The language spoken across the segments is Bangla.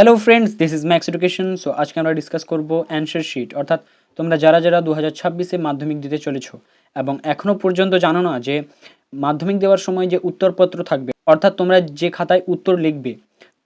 Hello friends this is Max Education so আজকে আমরা ডিসকাস করব অ্যান্সার শিট অর্থাৎ তোমরা যারা যারা দু হাজার ছাব্বিশে মাধ্যমিক দিতে চলেছো এবং এখনও পর্যন্ত জানো না যে মাধ্যমিক দেওয়ার সময় যে উত্তরপত্র থাকবে, অর্থাৎ তোমরা যে খাতায় উত্তর লিখবে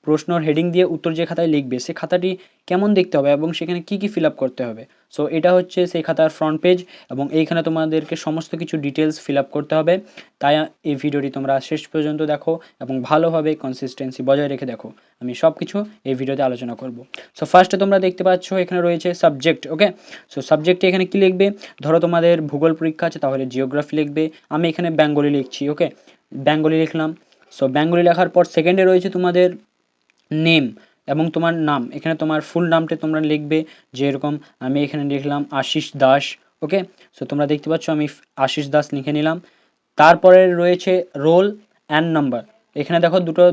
প্রশ্নর হেডিং দিয়ে উত্তর যে খাতায় লিখবে, সে খাতাটি কেমন দেখতে হবে এবং সেখানে কি কি ফিল আপ করতে হবে? সো এটা হচ্ছে সেই খাতার ফ্রন্ট পেজ এবং এইখানে তোমাদেরকে সমস্ত কিছু ডিটেলস ফিল আপ করতে হবে। তাই এই ভিডিওটি তোমরা শেষ পর্যন্ত দেখো এবং ভালোভাবে কনসিস্টেন্সি বজায় রেখে দেখো। আমি সব কিছু এই ভিডিওতে আলোচনা করব। সো ফার্স্টে তোমরা দেখতে পাচ্ছ এখানে রয়েছে সাবজেক্ট ওকে সো সাবজেক্টে এখানে কি লিখবে? ধরো তোমাদের ভূগোল পরীক্ষা আছে, তাহলে জিওগ্রাফি লিখবে। আমি এখানে বেঙ্গলি লিখছি ওকে বেঙ্গলি লিখলাম। সো বেঙ্গলি লেখার পর সেকেন্ডে রয়েছে তোমাদের নেম এবং তোমার নাম। এখানে তোমার ফুল নামটা তোমরা লিখবে যে এরকম আমি এখানে লিখলাম আশিস দাস ওকে সো তোমরা দেখতে পাচ্ছ আমি আশিস দাস লিখে নিলাম। তারপরে রয়েছে রোল অ্যান্ড নাম্বার এখানে দেখো দুটো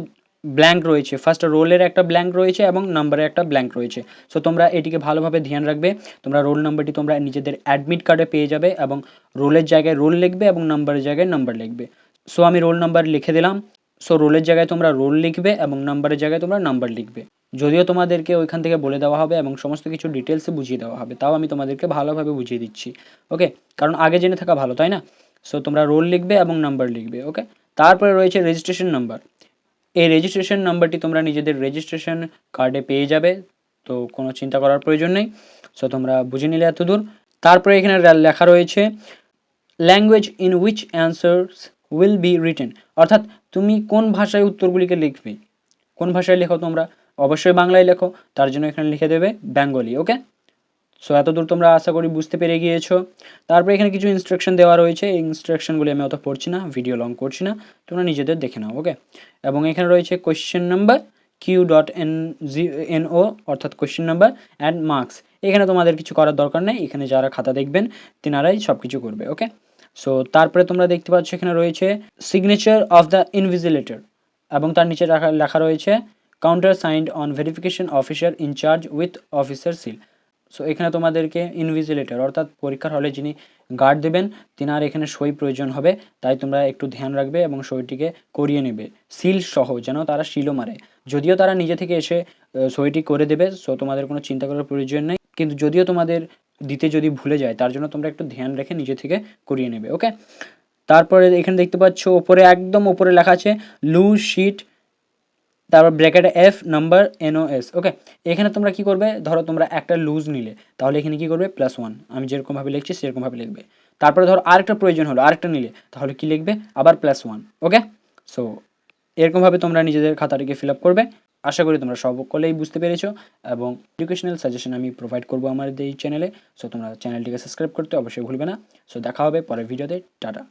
ব্ল্যাঙ্ক রয়েছে। ফার্স্ট রোলের একটা ব্ল্যাঙ্ক রয়েছে এবং নাম্বারের একটা ব্ল্যাঙ্ক রয়েছে। সো তোমরা এটিকে ভালোভাবে ধ্যান রাখবে। তোমরা রোল নাম্বারটি তোমরা নিজেদের অ্যাডমিট কার্ডে পেয়ে যাবে এবং রোলের জায়গায় রোল লিখবে এবং নাম্বারের জায়গায় নাম্বার লিখবে। সো আমি রোল নাম্বার লিখে দিলাম। সো রোলের জায়গায় তোমরা রোল লিখবে এবং নাম্বারের জায়গায় তোমরা নাম্বার লিখবে। যদিও তোমাদেরকে ওইখান থেকে বলে দেওয়া হবে এবং সমস্ত কিছু ডিটেলসে বুঝিয়ে দেওয়া হবে, তাও আমি তোমাদেরকে ভালোভাবে বুঝিয়ে দিচ্ছি। ওকে কারণ আগে জেনে থাকা ভালো, তাই না? সো তোমরা রোল লিখবে এবং নাম্বার লিখবে ওকে তারপরে রয়েছে রেজিস্ট্রেশন নাম্বার এই রেজিস্ট্রেশন নাম্বারটি তোমরা নিজেদের রেজিস্ট্রেশন কার্ডে পেয়ে যাবে, তো কোনো চিন্তা করার প্রয়োজন নেই। সো তোমরা বুঝে নিলে এত দূর তারপরে এখানে লেখা রয়েছে language in which answers will be written অর্থাৎ তুমি কোন ভাষায় উত্তরগুলিকে লিখবে? কোন ভাষায় লেখো তোমরা? অবশ্যই বাংলায় লেখো। তার জন্য এখানে লিখে দেবে বেঙ্গলি ওকে সো এতদূর তোমরা আশা করি বুঝতে পেরে গিয়েছো। তারপরে এখানে কিছু ইনস্ট্রাকশন দেওয়া রয়েছে। এই ইনস্ট্রাকশনগুলি আমি অত পড়ছি না ভিডিও লং করছি না। তোমরা নিজেদের দেখে নাও ওকে এবং এখানে রয়েছে question number Q dot N G N O অর্থাৎ কোয়েশ্চেন নাম্বার অ্যান্ড মার্কস এখানে তোমাদের কিছু করার দরকার নেই। এখানে যারা খাতা দেখবেন, তেনারাই সব কিছু করবে ওকে সো তারপরে তোমরা দেখতে পাচ্ছ এখানে রয়েছে সিগনেচার অফ দ্য ইনভিজিলেটর এবং তার নিচে রাখা, লেখা রয়েছে counter signed on verification officer in charge with officer seal so এখানে তোমাদেরকে ইনভিজিলেটর অর্থাৎ পরীক্ষার হলে যিনি গার্ড দেবেন, তিনার এখানে সই প্রয়োজন হবে, তাই তোমরা একটু ধ্যান রাখবে এবং সইটিকে করিয়ে নেবে। সিল সহ, যেন তারা সিলও মারে। যদিও তারা নিজে থেকে এসে সইটি করে দেবে সো তোমাদের কোনো চিন্তা করার প্রয়োজন নেই। কিন্তু যদিও তোমাদের দিতে যদি ভুলে যায়, তার জন্য তোমরা একটু ধ্যান রেখে নিজে থেকে করিয়ে নেবে ওকে তারপরে এখানে দেখতে পাচ্ছ ওপরে একদম ওপরে লেখা আছে লুজ শিট তারপর ব্র্যাকেটে এফ নাম্বার এনওএস ওকে এখানে তোমরা কি করবে? ধরো তোমরা একটা লুজ নিলে, তাহলে এখানে কি করবে? প্লাস ওয়ান আমি যেরকমভাবে লিখছি সেরকমভাবে লিখবে। তারপরে ধরো আরেকটা প্রয়োজন হলো, আরেকটা নিলে, তাহলে কি লিখবে? আবার প্লাস ওয়ান ওকে সো এরকমভাবে তোমরা নিজেদের খাতাটিকে ফিল আপ করবে। আশা করি তোমরা সকলেই বুঝতে পেরেছ এবং এডুকেশনাল সাজেশন আমি প্রোভাইড করব আমাদের এই চ্যানেলে সো তোমরা চ্যানেলটিকে সাবস্ক্রাইব করতে অবশ্যই ভুলবে না। সো দেখা হবে পরের ভিডিওতে টাটা।